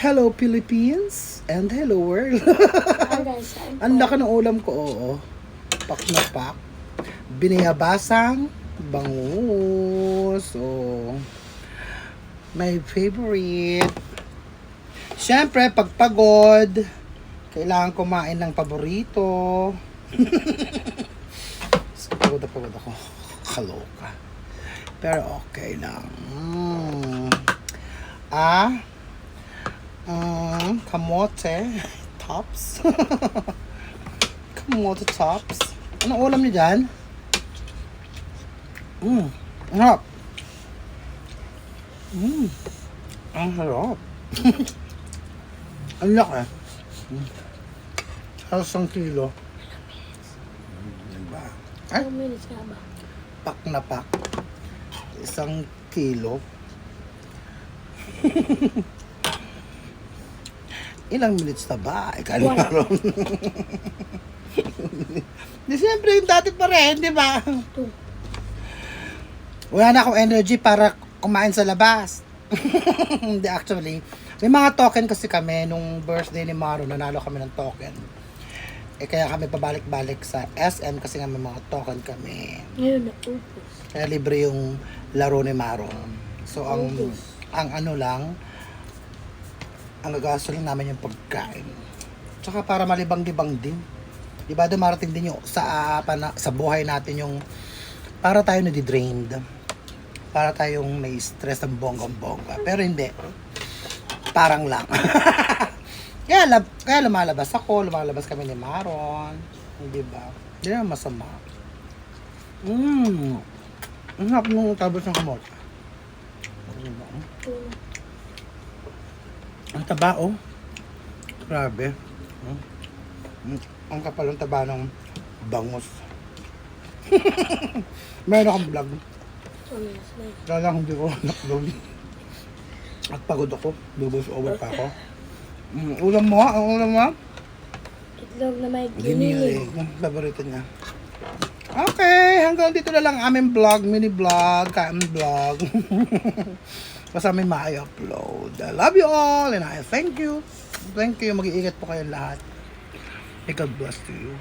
Hello Philippines and hello world. Ang laki ng ulam ko, oo. Pak na pak. Biniyabasang bangus. Oh. My favorite. Siyempre, pag pagod, kailangan kumain ng paborito. pagod na pagod ako. Kaloka. Pero okay lang. Mm. Ah, mm, kamote tops. kamote tops. Anong ulam niyo dyan? Mmm, ang harap. Mmm, ang harap. ang laki. Mm. Halos ang kilo. Diba? Ay, pak na pak. Isang kilo. Ilang minutes na ba? Ikaw Wala. na Di siyempre yung dati pa rin, di ba? Wala na akong energy para kumain sa labas. Hindi actually. May mga token kasi kami nung birthday ni Maro, nanalo kami ng token. Eh kaya kami pabalik-balik sa SM kasi nga may mga token kami. Ngayon na upos. Kaya libre yung laro ni Maro. So ang ang ano lang ang gagasto lang namin yung pagkain. Tsaka para malibang-libang din. Di ba dumarating din yung sa ah, pana, sa buhay natin yung para tayo nadi-drained. Para tayong may stress ng bonggang-bongga. Pero hindi. Parang lang. kaya, lab, kaya lumalabas ako, lumalabas kami ni Maron. Di ba? Hindi naman masama. Mmm. Ang harap nung tabos ng kamot. Diba? Two. Ang taba, oh. Grabe. Hmm. Mm, Ang kapal ng taba ng bangus. Meron akong vlog. Na. Kaya lang hindi ko na-upload. At pagod ako. Bubus over pa ako. Mm, ulam mo, ang ulam mo? Itlog na may Giniling. giniling. Yung paborito niya. Okay, hanggang dito na lang aming vlog, mini vlog, kain vlog. Basta may ma-upload. I love you all and I thank you. Thank you. Mag-iingat po kayong lahat. May God bless to you.